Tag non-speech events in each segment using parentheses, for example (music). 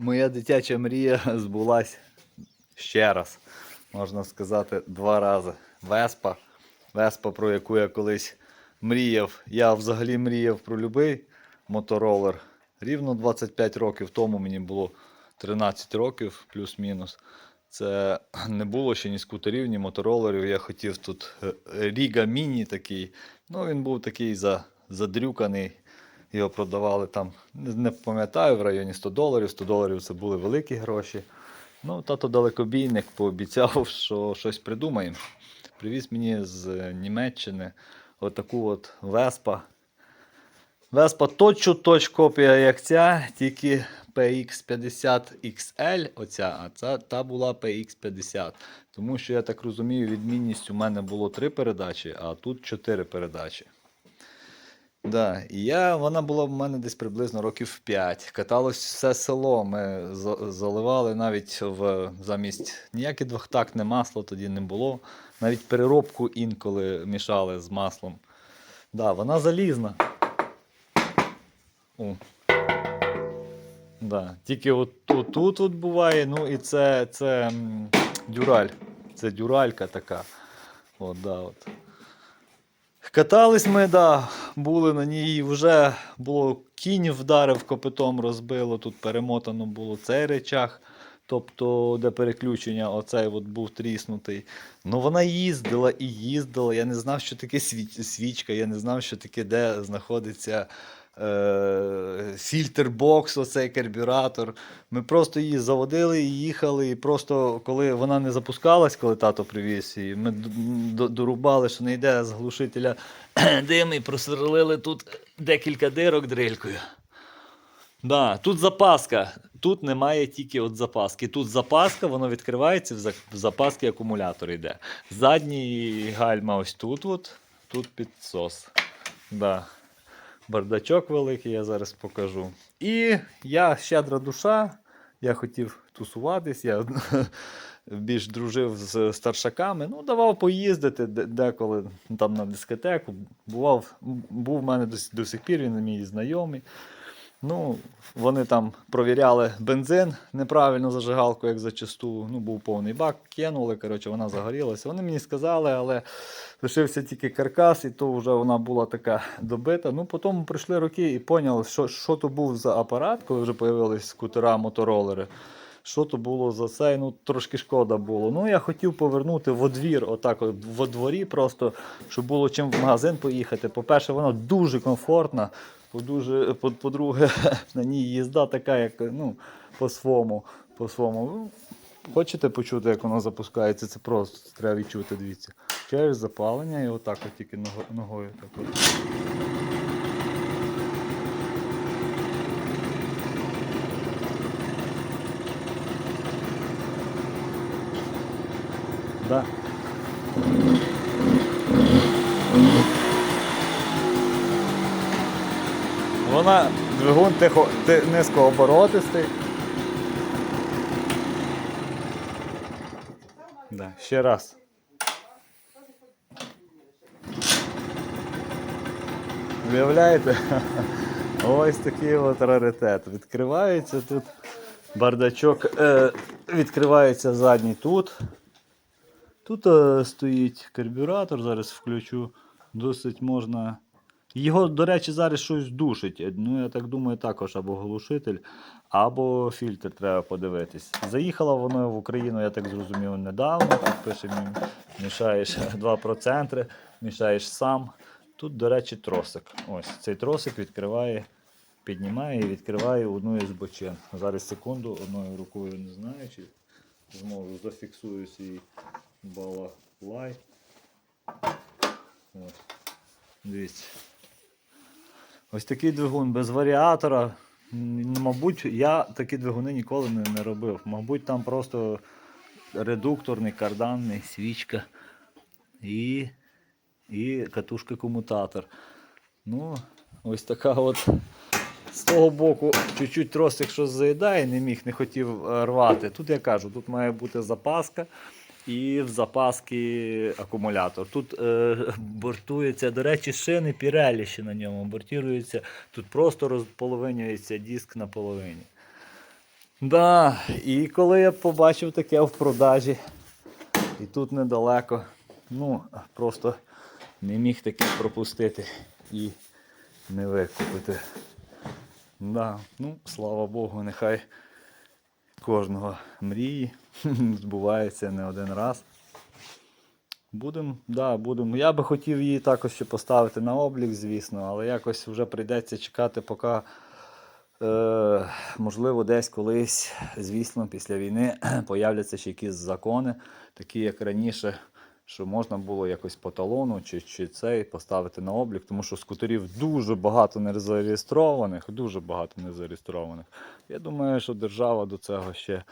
Моя дитяча мрія збулась ще раз, можна сказати, два рази. Веспа. Веспа, про яку я колись мріяв. Я взагалі мріяв про будь-який моторолер. Рівно 25 років тому мені було 13 років, плюс-мінус. Це не було ще ні скутерів, ні моторолерів. Я хотів тут е, Ріга Міні такий. Ну, він був такий за, задрюканий. Його продавали там, не, пам'ятаю, в районі 100 доларів. 100 доларів це були великі гроші. Ну, тато далекобійник пообіцяв, (laughs) що щось придумаємо. Привіз мені з Німеччини отаку от Веспа. Веспа точно точ копія, як ця, тільки PX50XL, оця, а ця та була PX50. Тому що я так розумію, відмінність у мене було три передачі, а тут чотири передачі. Да, і я, вона була в мене десь приблизно років 5. Каталось все село. Ми заливали навіть в замість ніяке двохтактне масло тоді не було. Навіть переробку інколи мішали з маслом. Да, вона залізна. О. Да. Тільки от, тут от буває, ну і це, це дюраль. Це дюралька така. От, да, от. Катались ми, да, були на ній, вже було кінь вдарив, копитом розбило, тут перемотано було цей речах, тобто де переключення, оцей от був тріснутий. Ну вона їздила і їздила. Я не знав, що таке свіч- свічка, я не знав, що таке, де знаходиться е- фільтр бокс, оцей карбюратор. Ми просто її заводили і їхали. І просто коли вона не запускалась, коли тато привіз її, ми дорубали, що не йде з глушителя (clears throat) дим і просверлили тут декілька дирок дрилькою. Да, тут запаска. Тут немає тільки от запаски. Тут запаска, воно відкривається, в запаски акумулятор йде. Задній гальма ось тут, от, тут підсос. Да. Бардачок великий, я зараз покажу. І я щедра душа, я хотів тусуватись, я (laughs) більш дружив з старшаками. Ну, давав поїздити деколи там на дискотеку. Бував, був в мене до, до сих пір, він мій знайомий. Ну, вони там провіряли бензин неправильно зажигалку, як зачасту. Ну, був повний бак, кинули, коротше, вона загорілася. Вони мені сказали, але лишився тільки каркас, і то вже вона була така добита. Ну, потім пройшли роки і поняли, що, що то був за апарат, коли вже з'явились скутера, моторолери. Що то було за цей, ну трошки шкода було. Ну, я хотів повернути во двір, отак, от, во дворі, просто, щоб було чим в магазин поїхати. По-перше, воно дуже комфортна. По-дуже, по- по-друге, (laughs) на ній їзда така, як ну, по-своєму. по-своєму. Ну, Хочете почути, як воно запускається? Це просто треба відчути, дивіться. Через запалення і отак от тільки ногою. Так от. Да. Вона двигун тихо, ти, низькооборотистий. Да, ще раз. Уявляєте? (laughs) Ось такий от раритет. Відкривається тут бардачок, е, відкривається задній тут. Тут е, стоїть карбюратор, зараз включу. Досить можна. Його, до речі, зараз щось душить. Ну, я так думаю, також або глушитель, або фільтр треба подивитись. Заїхало воно в Україну, я так зрозумів, недавно. Тут пише, мі- мішаєш (laughs) 2%, мішаєш сам. Тут, до речі, тросик. Ось цей тросик відкриває, піднімає і відкриває одну із бочин. Зараз секунду, одною рукою не знаю, чи зможу зафіксую свій балаклай. Ось. Дивіться. Ось такий двигун без варіатора. Мабуть, я такі двигуни ніколи не, не робив. Мабуть, там просто редукторний, карданний, свічка і, і катушка-комутатор. Ну, ось така от. З того боку, чуть-чуть тросик щось заїдає, не міг, не хотів е, рвати. Тут я кажу, тут має бути запаска і в запаски акумулятор. Тут е, бортується, до речі, шини Pirelli ще на ньому бортуються. Тут просто розполовинюється диск на половині. Да, і коли я побачив таке в продажі, і тут недалеко, ну, просто не міг таке пропустити і не викупити. Да, ну, слава Богу, нехай кожного мрії (laughs) збувається не один раз. Будемо, да, будем. Я би хотів її також ще поставити на облік, звісно, але якось вже прийдеться чекати, поки, е, можливо, десь колись, звісно, після війни (clears throat) появляться ще якісь закони, такі як раніше, що можна було якось по талону чи, чи цей поставити на облік, тому що скутерів дуже багато незареєстрованих, дуже багато незареєстрованих. Я думаю, що держава до цього ще,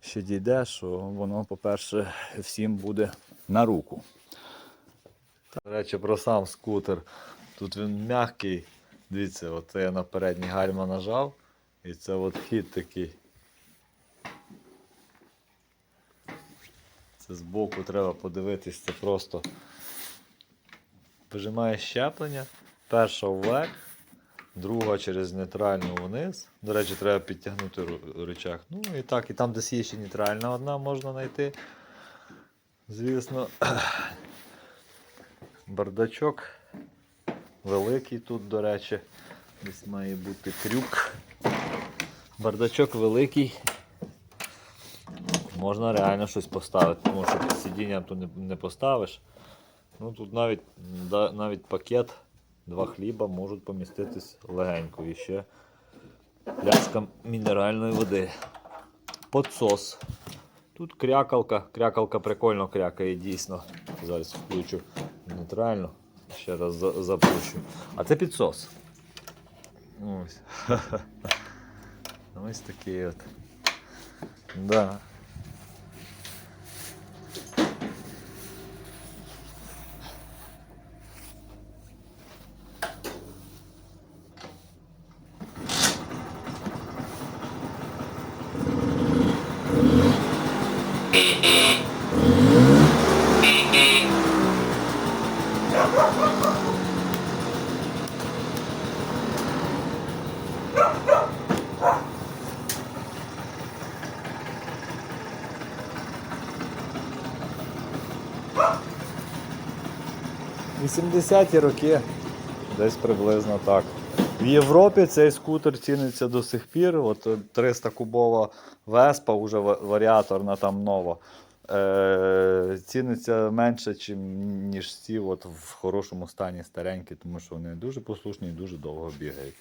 ще дійде, що воно, по-перше, всім буде на руку. До речі, про сам скутер. Тут він м'який. Дивіться, от я на передній гальма нажав, і це от хід такий. Це збоку треба подивитись, це просто вижимає щеплення, перша вверх, друга через нейтральну вниз. До речі, треба підтягнути рычаг. Ну і так, і там десь є ще нейтральна одна можна знайти. Звісно, (clears throat) бардачок великий тут, до речі. Десь має бути крюк. Бардачок великий. Можна реально щось поставити, тому що під сидінням тут не, не поставиш. Ну тут навіть, навіть пакет, два хліба можуть поміститись легенько. І ще пляшка мінеральної води. Подсос. Тут крякалка. Крякалка прикольно крякає, дійсно. Зараз включу нейтрально. Ще раз запущу. А це підсос. Ось. (laughs) Ось такий от. Да. – 80-ті роки, десь приблизно так. В Європі цей скутер ціниться до сих пір. От 300 кубова Веспа, вже варіаторна там нова. Е, ціниться менше, ніж ці от в хорошому стані старенькі, тому що вони дуже послушні і дуже довго бігають.